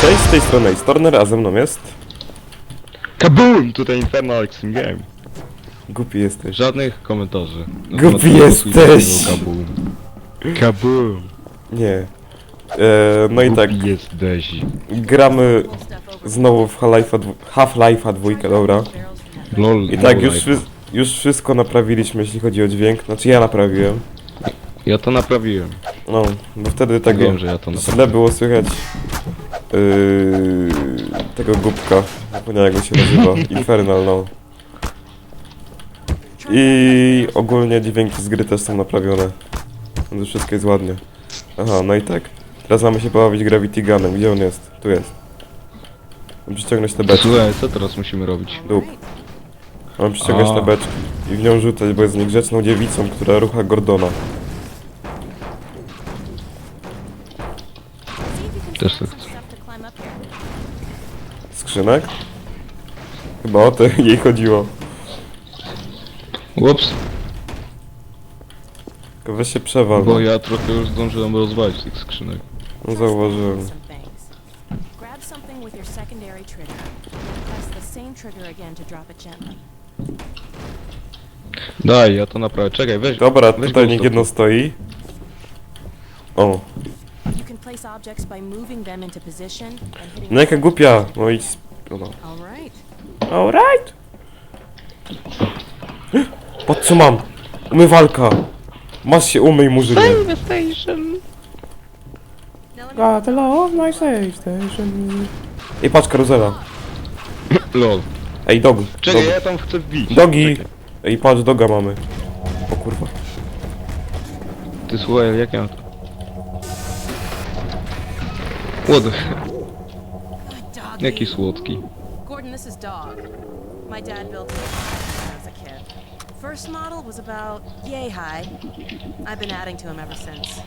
Cześć, z tej strony Storner, a ze mną jest... Kaboom! Tutaj Infernal Extreme Game. Głupi jesteś. Żadnych komentarzy. Głupi No to jesteś. Kaboom. Kaboom. Nie. E, no i tak, Głupi jesteś. gramy znowu w Half-Life'a dwu- Half-Life'a dwójkę, dobra. Lol. I tak, no już, wszy- już wszystko naprawiliśmy, jeśli chodzi o dźwięk. Znaczy ja naprawiłem. Ja to naprawiłem. No, bo wtedy tego Wiem, że ja to źle naprawiłem. było słychać yy, tego głupka. Zapomniałem jak go się nazywa. Infernal, no. I ogólnie dźwięki z gry też są naprawione. Więc wszystko jest ładnie. Aha, no i tak. Teraz mamy się pobawić Gravity Gunem. Gdzie on jest? Tu jest. Mam przyciągnąć te beczki. Słuchaj, co teraz musimy robić? Dup. Mam przyciągać A. te beczki. I w nią rzucać, bo jest niegrzeczną dziewicą, która rucha Gordona. Skrzynek? Chyba o to jej chodziło. Ups, Tylko weź się przewal. bo ja trochę już zdążyłem rozwalić tych skrzynek. No zauważyłem. Grab something with your secondary trigger. Press the same trigger again to drop it gently. Daj, ja to naprawię. Czekaj, weź. Dobra, weź tutaj go niech jedno stoi. O, place objects by moving them into position and hitting no jaka głupia. No idź. sp- No. Alright. Alright. Patrz co mam. Umywalka. Masz się umyj murzynie. Got the love my save station. Ej, patrz karuzela. Lol. Ej, dog. Czekaj, dog. ja tam chcę wbić. Dogi. Czekaj. Ej, patrz, doga mamy. O kurwa. Ty słuchaj, jak ja to... What the... Dog. Jaki słodki. Gordon, this is Dog. My dad built it a kid. First model was about yay high. I've been adding to him ever since.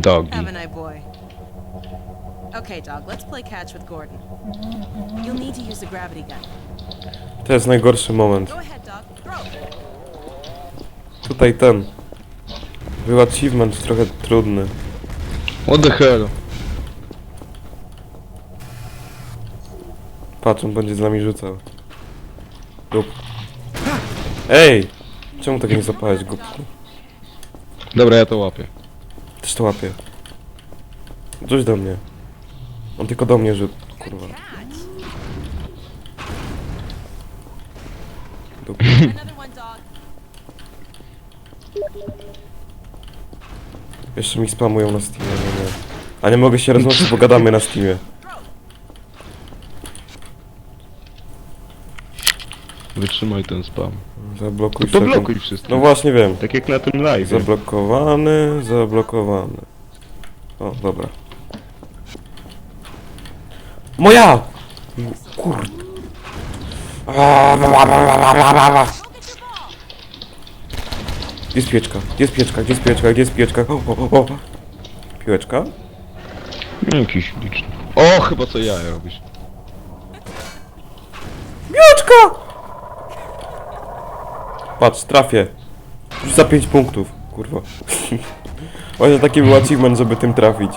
Dogi. Haven't I, boy? Okay, Dog, let's play catch with Gordon. You'll need to use the gravity gun. To jest najgorszy moment. Go ahead, Dog. Throw. Tutaj ten. Był achievement trochę trudny. What the hell? Patrz, on będzie z nami rzucał. Dup. Ej! Czemu tego nie zapałeś, głupku? Dobra, ja to łapię. Też to łapie. Rzuć do mnie. On tylko do mnie rzut. Kurwa. Dup. Jeszcze mi spamują na Steamie, no nie. A nie mogę się rozłączyć, bo gadamy na Steamie. Wytrzymaj ten spam. Zablokuj To wszelką- blokuj wszystko. No właśnie wiem. Tak jak na tym live. Zablokowany, zablokowany. O, dobra. Moja! Kurde. Gdzie jest pieczka? Gdzie jest pieczka? Gdzie jest pieczka? Gdzie jest pieczka? O, o, o. Piłeczka? Jakiś liczny. O, chyba co ja robisz. Pieczka! Patrz, trafię. Już za 5 punktów. Kurwa. Właśnie taki był achievement, żeby tym trafić.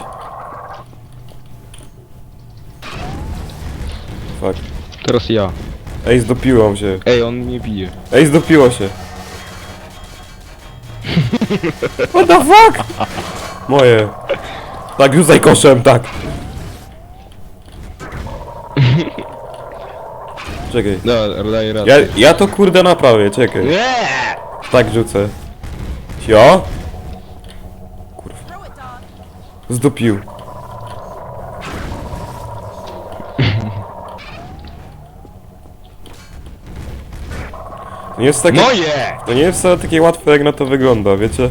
Fuck. Teraz ja. Ej, zdopiłam się. Ej, on mnie bije. Ej, zdopiło się. What the fuck? Moje. Tak, rzucaj koszem, tak. Czekaj. Da, daj radę. Ja, ja to kurde naprawię, czekaj. Nie! Tak rzucę. It, Dog. Zdupił. Nie jest takie... Moje! To nie jest wcale takie łatwe jak na to wygląda, wiecie?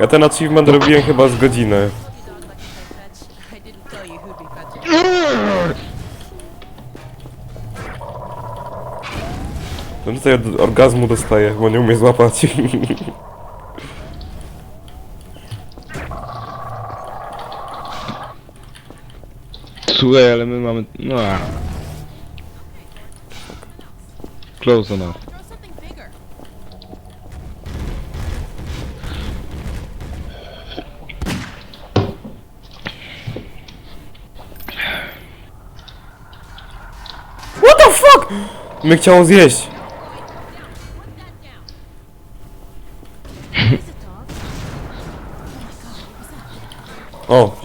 Ja ten achievement robiłem chyba z godzinę. No tutaj od orgazmu dostaję, bo nie umie złapać. Słuchaj, ale my mamy... No. Close enough. What the fuck? My chciało zjeść.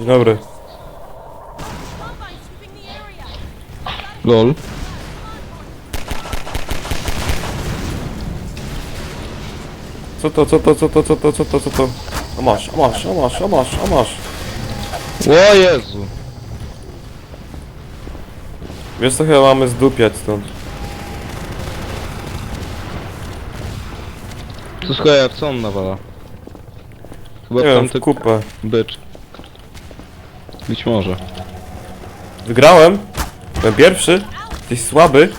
Dzień dobry. Lol. Co to, co to, co to, co to, co to, co to? A masz, a masz, a masz, a masz, a masz. O Jezu. Wiesz co, chyba mamy zdupiać stąd. To słuchaj, a co on nawala? Chyba Nie wiem, tamty w kupę. bycz. Być może. Wygrałem? Byłem pierwszy? Jesteś słaby?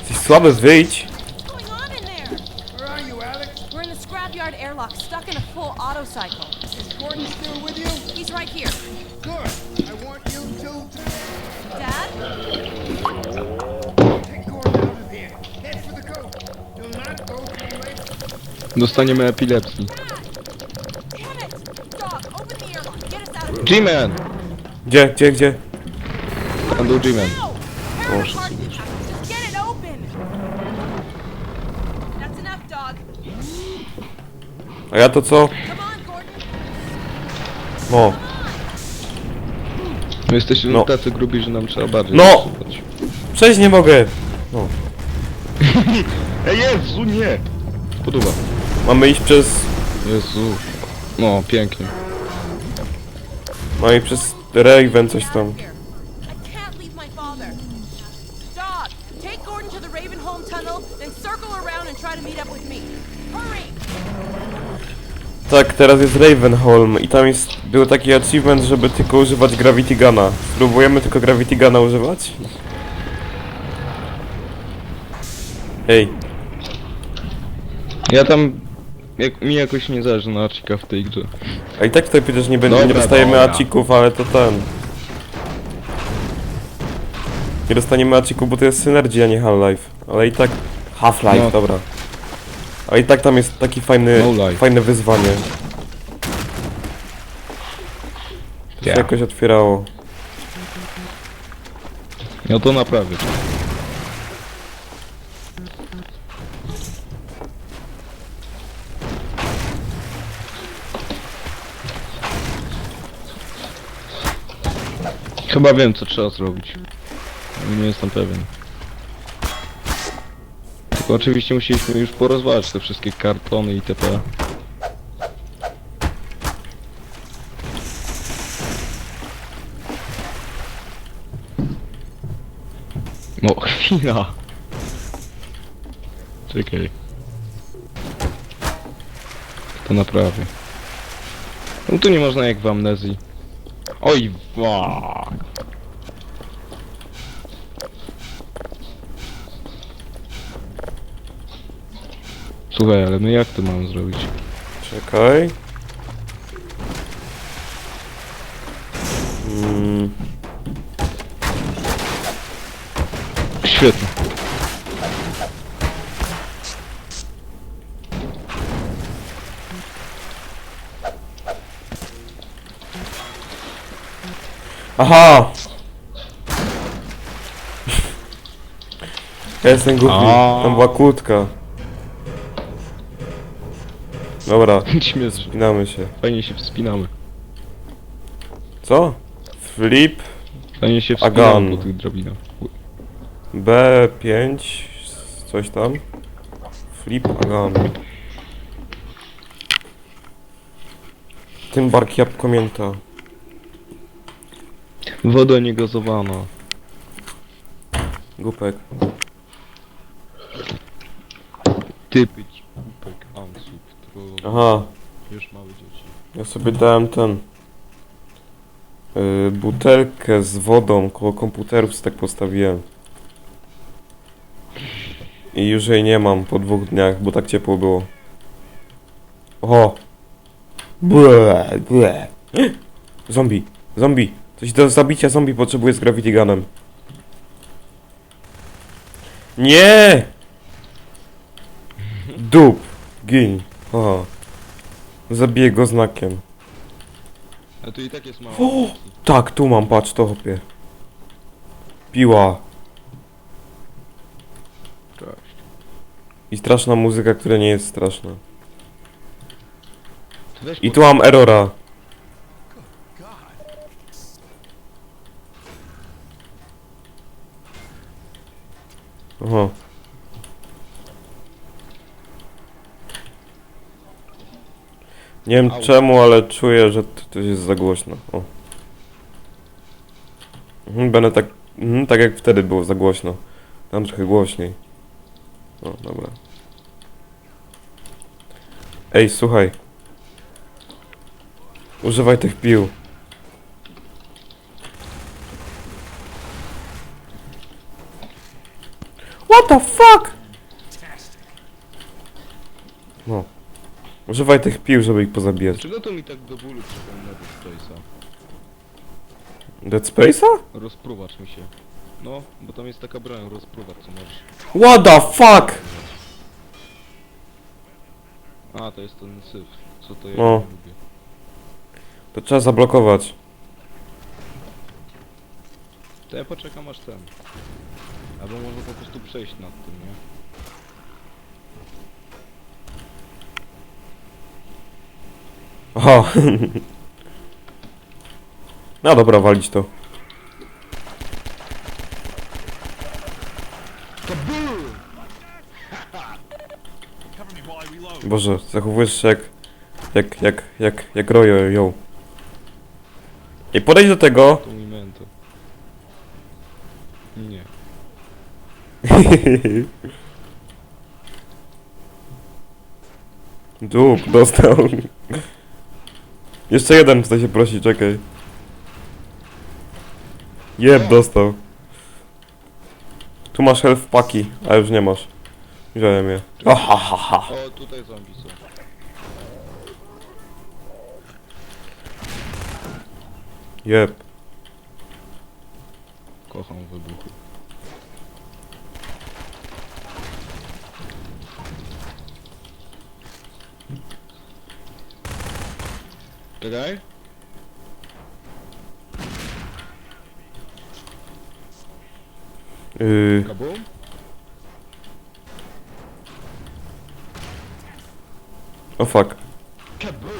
Jesteś słaby, wyjdź. What's going on in there? Where are you, Alex? We're in the scrapyard airlock, stuck in a full auto cycle. Is Gordon still with you? He's right here. Good. I want you two to Dad? take Gordon out of here. Head for the coast. Do not go. Dostaniemy epilepsji. Damn it! Dog, open the airlock. Get us out of here. G-Man! Gdzie, gdzie, gdzie? Tam był G-Man. No! Paraguard, just get it open! That's enough, dog. A ja to co? Come on, Gordon. O, My jesteśmy No. tacy grubi, że nam trzeba bardziej No! przejść nie mogę. Ej, Jezu, nie! Podoba. Mamy iść przez... Jezu. No, pięknie. Mamy iść przez Raven, coś tam. Here. I can't leave my father. Dog, take Gordon to the Ravenholm tunnel, then circle around and try to meet up with me. Hurry! Tak, teraz jest Ravenholm i tam jest... Był taki achievement, żeby tylko używać Gravity Guna. Spróbujemy tylko Gravity Guna używać? Ej, Ja tam... Jak, mi jakoś nie zależy na Archika w tej grze. a i tak tutaj przecież nie, będzie, nie Dobra, dostajemy dobra. acików, ale to ten... Nie dostaniemy acików, bo to jest Synergy, a nie Half-Life. Ale i tak... Half-Life, No. dobra. A i tak tam jest taki fajny, No life. fajne wyzwanie. To się Ja. jakoś otwierało. No to naprawię. Chyba wiem co trzeba zrobić. Nie jestem pewien. Tylko oczywiście musieliśmy już porozwalać te wszystkie kartony itp. No, chwila. Czekaj. To naprawię. No tu nie można jak w amnezji. Oj, fuck. Słuchaj, ale my jak to mamy zrobić? Czekaj. Mm, Świetnie. Aha! Ja jestem głupi. A. Tam była kłódka. Dobra, Śmiesznie. spinamy się. Fajnie się wspinamy. Co? Flip Fajnie się Agan. wspinamy po tych drabinach. B5 coś tam. Flip Agan. Tym bark jabłko mięta. Woda niegazowana. Głupek. Typy, głupek, ansub, troll, Aha, wiesz, małe dzieci. ja sobie dałem ten. Yy, butelkę z wodą koło komputerów sobie tak postawiłem. I już jej nie mam po dwóch dniach, bo tak ciepło było. O! Ble, ble. Zombie, zombie. Coś do zabicia zombie potrzebuję z Gravity Gunem. Nie! Dup! Gin. Aha. Zabiję go znakiem. A tu i tak jest mało. O! Tak, tu mam, patrz to hopie. Piła. I straszna muzyka, która nie jest straszna. Weź I tu mam errora. Aha. Nie wiem Au. czemu, ale czuję, że to, to jest za głośno. O. Mhm, będę tak, mhm, tak jak wtedy było za głośno. Tam trochę głośniej. O, dobra. Ej, słuchaj. Używaj tych pił. What the fuck? No. Używaj tych pił, żeby ich pozabijać. Dlaczego to mi tak do bólu przypomina Dead Space'a? Dead Space'a? Rozpruwacz mi się. No, bo tam jest taka broń, rozpruwacz, co możesz. What the fuck? A, to jest ten syf. Co to ja No. nie lubię. To trzeba zablokować. To ja poczekam aż ten. Albo może po prostu przejść nad tym, nie? Aha. No dobra, walić to. Boże, zachowujesz się jak... Jak, jak, jak, jak rojo, ją. I podejdź do tego. Tu mi mento. Nie. Dup, dostał. Jeszcze jeden chce się prosi, czekaj. Jeb, dostał. Tu masz health paki, a już nie masz. Wziąłem je. Aha, ha, ha. O, tutaj zombie są. Jeb. Kocham wybuchy. Czekaj. Yy, Kabum? o fuck. Kabum!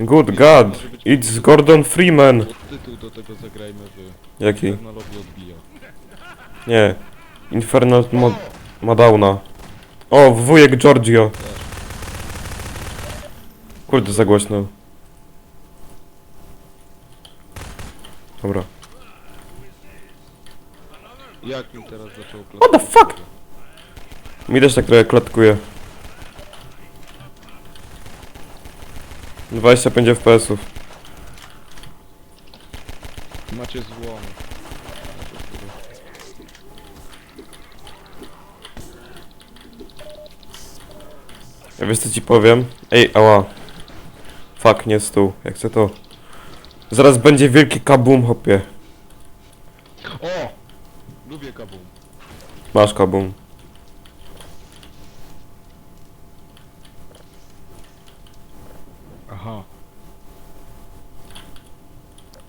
Good god, it's Gordon Freeman. Pod tytuł do tego zagrajmy w Jaki? technologii odbija. Nie. Infernal Mo Madowna. O, wujek Giorgio. Kurde, za głośno. Dobra. Jak mi teraz zaczął What the fuck? Mi też tak trochę klatkuje. 25 FPS-ów. Macie złom. Ja wiesz co ci powiem? Ej, ała. Fuck, nie stół. Jak chcę to. Zaraz będzie wielki kabum, hopie. O! Lubię kabum. Masz kabum. Aha.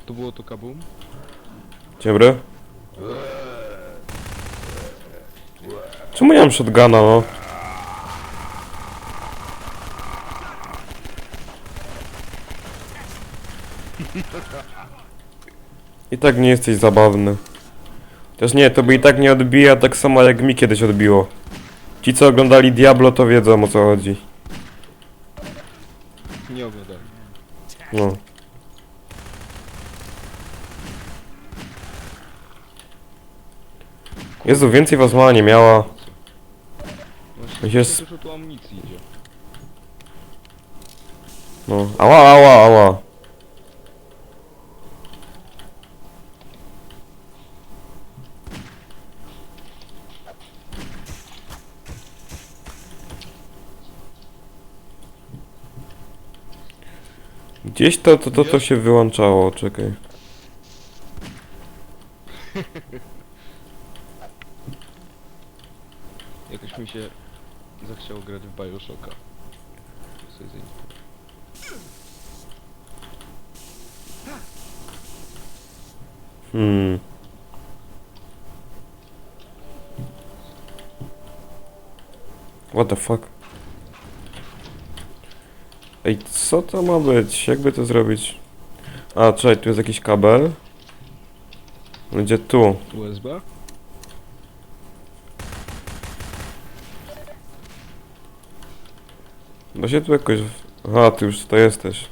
To było to kabum? Dzień dobry. Czemu nie mam shotguna, no? I tak nie jesteś zabawny. Też nie, to by i tak nie odbija tak samo jak mi kiedyś odbiło. Ci co oglądali Diablo to wiedzą o co chodzi. Nie oglądałem. No. Jezu, więcej was mała nie miała. Właśnie Jest- dużo tu amunicji idzie. No. Ała, ała, ała. Gdzieś to, to, to, to się wyłączało, czekaj. Jakoś mi się zachciało grać w Bioshocka. Sobie. Hmm. What the fuck? Ej, co to ma być? Jakby to zrobić? A, czekaj, tu jest jakiś kabel. Będzie tu. USB? Da się tu jakoś... Aha, ty już tutaj jesteś.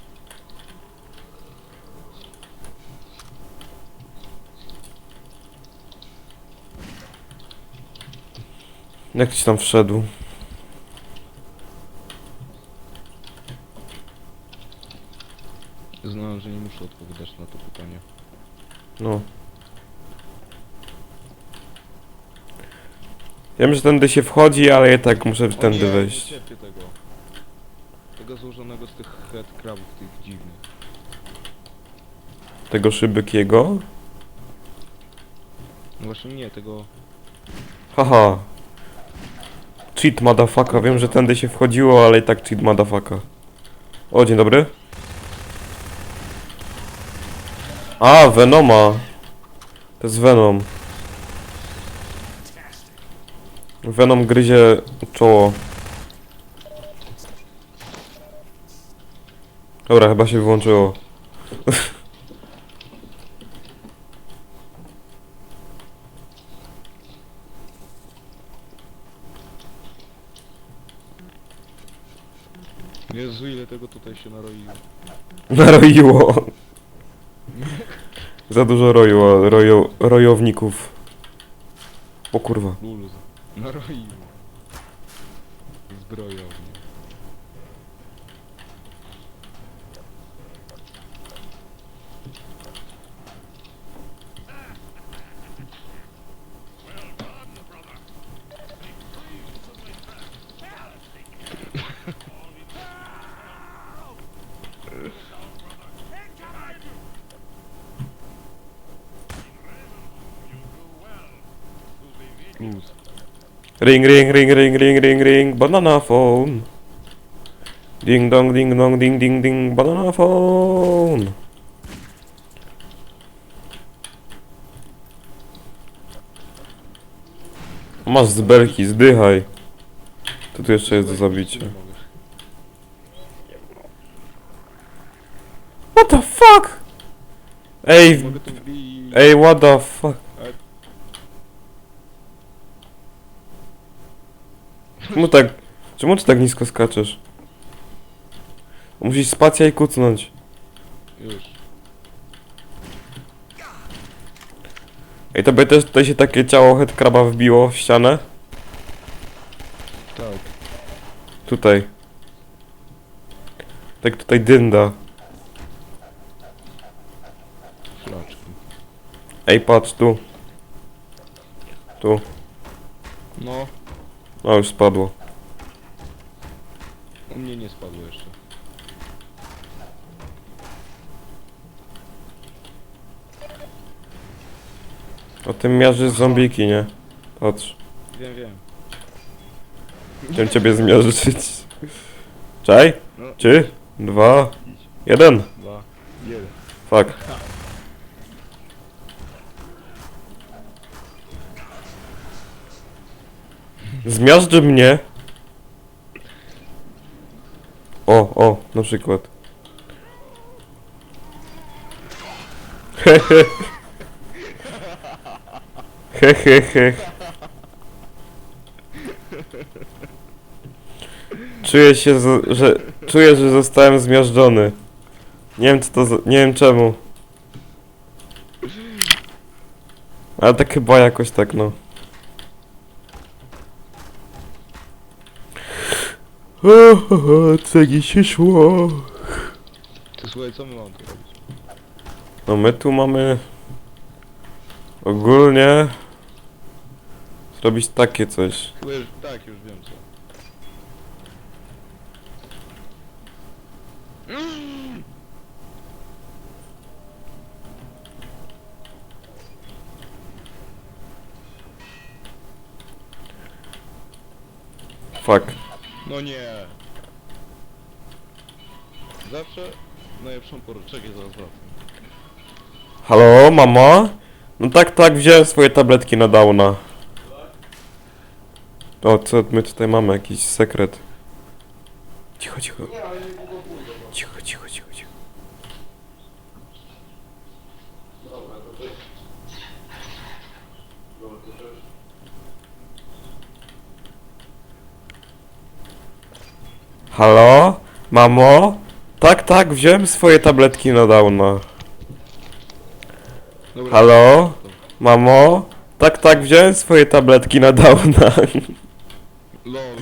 Jak ci tam wszedł? Znałem, że nie muszę odpowiadać na to pytanie. No. Wiem, że tędy się wchodzi, ale i tak muszę tędy wejść. Nie tego. Tego złożonego z tych head crabów, tych dziwnych. Tego szybykiego? No właśnie nie, tego... Haha. Cheat motherfucker. Wiem, że tędy się wchodziło, ale i tak cheat motherfucker. O, dzień dobry. A, Venoma. To jest Venom. Venom gryzie czoło. Dobra, chyba się wyłączyło. Jezu, ile tego tutaj się naroiło. Naroiło. Za dużo roiło, rojo, rojowników. O kurwa. Luz. Naroiło. Zbrojownie. Luz. Ring, ring, ring, ring, ring, ring, ring, banana phone. Ding dong, ding dong, ding, ding, ding, banana phone. Masz z belki, zdychaj. To tu jeszcze jest do zabicia. What the fuck? Ej, ej, what the fuck? Czemu tak, czemu ty tak nisko skaczesz? Musisz spacja i kucnąć. Już. Ej, tobie też tutaj się takie ciało headcraba wbiło w ścianę? Tak. Tutaj. Tak tutaj dynda. Flaczki. Ej, patrz tu. Tu. No, No już spadło. u mnie nie spadło jeszcze. O tym miarzy zombiki, nie? Patrz. Wiem, wiem. Chciałem ciebie zmiażdżyć. Czaj? No. Trzy, dwa, jeden. Dwa, jeden. Fuck. Zmiażdży mnie. O, o, na przykład. Hehe. Hehehe. Czuję się, że czuję, że zostałem zmiażdżony. Nie wiem co to za, nie wiem czemu. Ale tak chyba jakoś tak no. O, o, o, co dziś szło? Ty słuchaj, co my mamy tu robić? No my tu mamy ogólnie zrobić takie coś. Chyba już, tak, już wiem co. Fuck. No nie. Zawsze najlepszą porę. Czekaj, zaraz wracam. Halo, mama? No tak, tak, wziąłem swoje tabletki na downa. O, co my tutaj mamy? Jakiś sekret. Cicho, cicho. Cicho, cicho, cicho, cicho. Halo? Mamo? Tak, tak, wziąłem swoje tabletki na. Dobra, Halo? Mamo? Tak, tak, wziąłem swoje tabletki na downa. lol.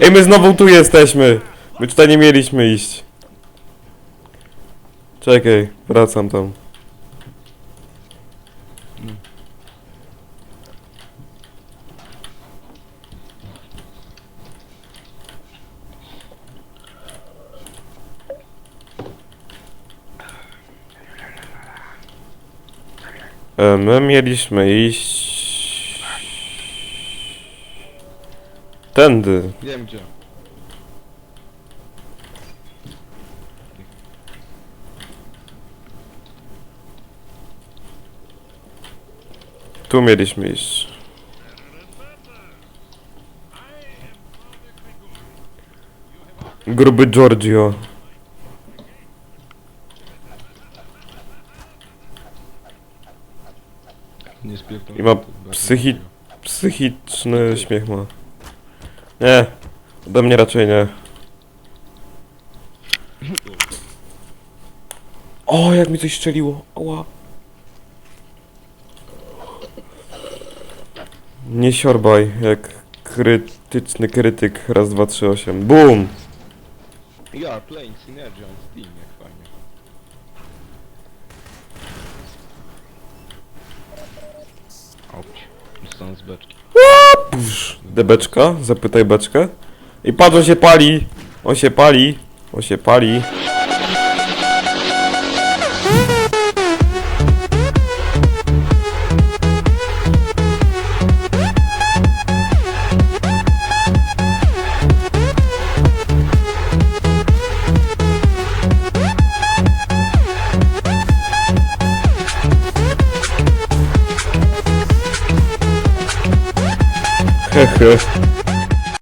Ej, my znowu tu jesteśmy. My tutaj nie mieliśmy iść. Czekaj, wracam tam. E, My mieliśmy iść... Tędy. Wiem gdzie. Tu mieliśmy iść. Gruby Giorgio. Nie spierdolę. I ma psychi- Psychiczny śmiech ma. Nie. Ode mnie raczej nie. O, jak mi coś strzeliło. Ała. Nie siorbaj, jak krytyczny krytyk. Raz, dwa, trzy, osiem. BUM! Ja, playing Synergy on Steam, jak fajnie. Dostałem z beczki. Debeczka, zapytaj beczkę. I patrz, on się pali. On się pali. On się pali. Hehe.